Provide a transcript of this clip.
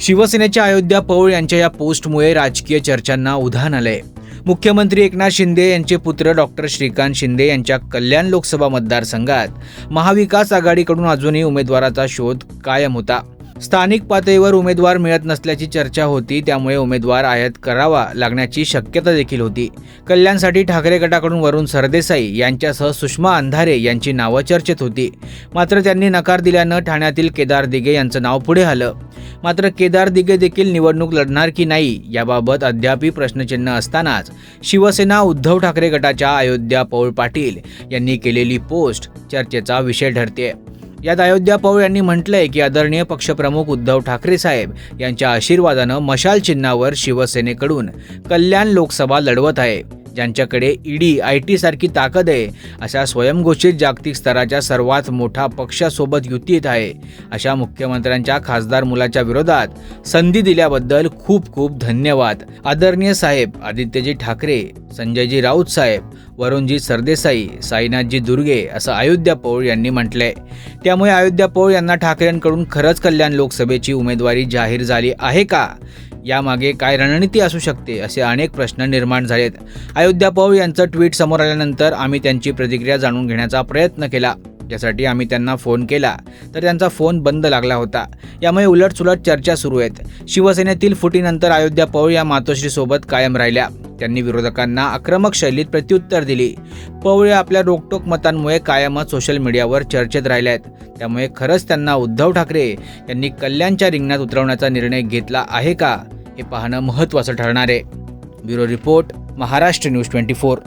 शिवसेनेच्या अयोध्या पौळ यांच्या या पोस्टमुळे राजकीय चर्चांना उधाण आलंय. मुख्यमंत्री एकनाथ शिंदे यांचे पुत्र डॉक्टर श्रीकांत शिंदे यांच्या कल्याण लोकसभा मतदारसंघात महाविकास आघाडीकडून अजूनही उमेदवाराचा शोध कायम होता. स्थानिक पातळीवर उमेदवार मिळत नसल्याची चर्चा होती त्यामुळे उमेदवार आयात करावा लागण्याची शक्यता देखील होती. कल्याणसाठी ठाकरे गटाकडून वरुण सरदेसाई यांच्यासह सुषमा अंधारे यांची नावं चर्चेत होती. मात्र त्यांनी नकार दिल्यानं ठाण्यातील केदार दिघे यांचं नाव पुढे आलं. मात्र केदार दिघे देखील निवडणूक लढणार की नाही याबाबत अद्यापही प्रश्नचिन्ह असतानाच शिवसेना उद्धव ठाकरे गटाच्या अयोध्या पौळ पाटील यांनी केलेली पोस्ट चर्चेचा विषय ठरते यात अयोध्या पौळ यांनी म्हटलंय की आदरणीय पक्षप्रमुख उद्धव ठाकरे साहेब यांच्या आशीर्वादानं मशाल चिन्हावर शिवसेनेकडून कल्याण लोकसभा लढवत आहे. ज्यांच्याकडे ईडी आय टी सारखी ताकद आहे अशा स्वयंघोषित जागतिक स्तराच्या सर्वात मोठा पक्षासोबत युतीत आहे. अशा मुख्यमंत्र्यांच्या खासदार मुलाच्या विरोधात संधी दिल्याबद्दल खूप खूप धन्यवाद. आदरणीय साहेब आदित्यजी ठाकरे संजयजी राऊत साहेब वरुणजी सरदेसाई साईनाथजी दुर्गे असं अयोध्या पौळ यांनी म्हटलंय. त्यामुळे अयोध्या पौळ यांना ठाकरेंकडून खरंच कल्याण लोकसभेची उमेदवारी जाहीर झाली आहे का? यामागे काय रणनीती असू शकते असे अनेक प्रश्न निर्माण झालेत. अयोध्या पौळ यांचं ट्विट समोर आल्यानंतर आम्ही त्यांची प्रतिक्रिया जाणून घेण्याचा प्रयत्न केला. त्यासाठी आम्ही त्यांना फोन केला. तर त्यांचा फोन बंद लागला होता. यामुळे उलटसुलट चर्चा सुरू आहेत. शिवसेनेतील फुटीनंतर अयोध्या पौळ या मातोश्रीसोबत कायम राहिल्या. त्यांनी विरोधकांना आक्रमक शैलीत प्रत्युत्तर दिली. पवळे आपल्या रोकटोक मतांमुळे कायमच सोशल मीडियावर चर्चेत राहिल्या आहेत त्यामुळे खरंच त्यांना उद्धव ठाकरे यांनी कल्याणच्या रिंगणात उतरवण्याचा निर्णय घेतला आहे का? हे पाहणं महत्त्वाचं ठरणार आहे. Bureau report Maharashtra news twenty four.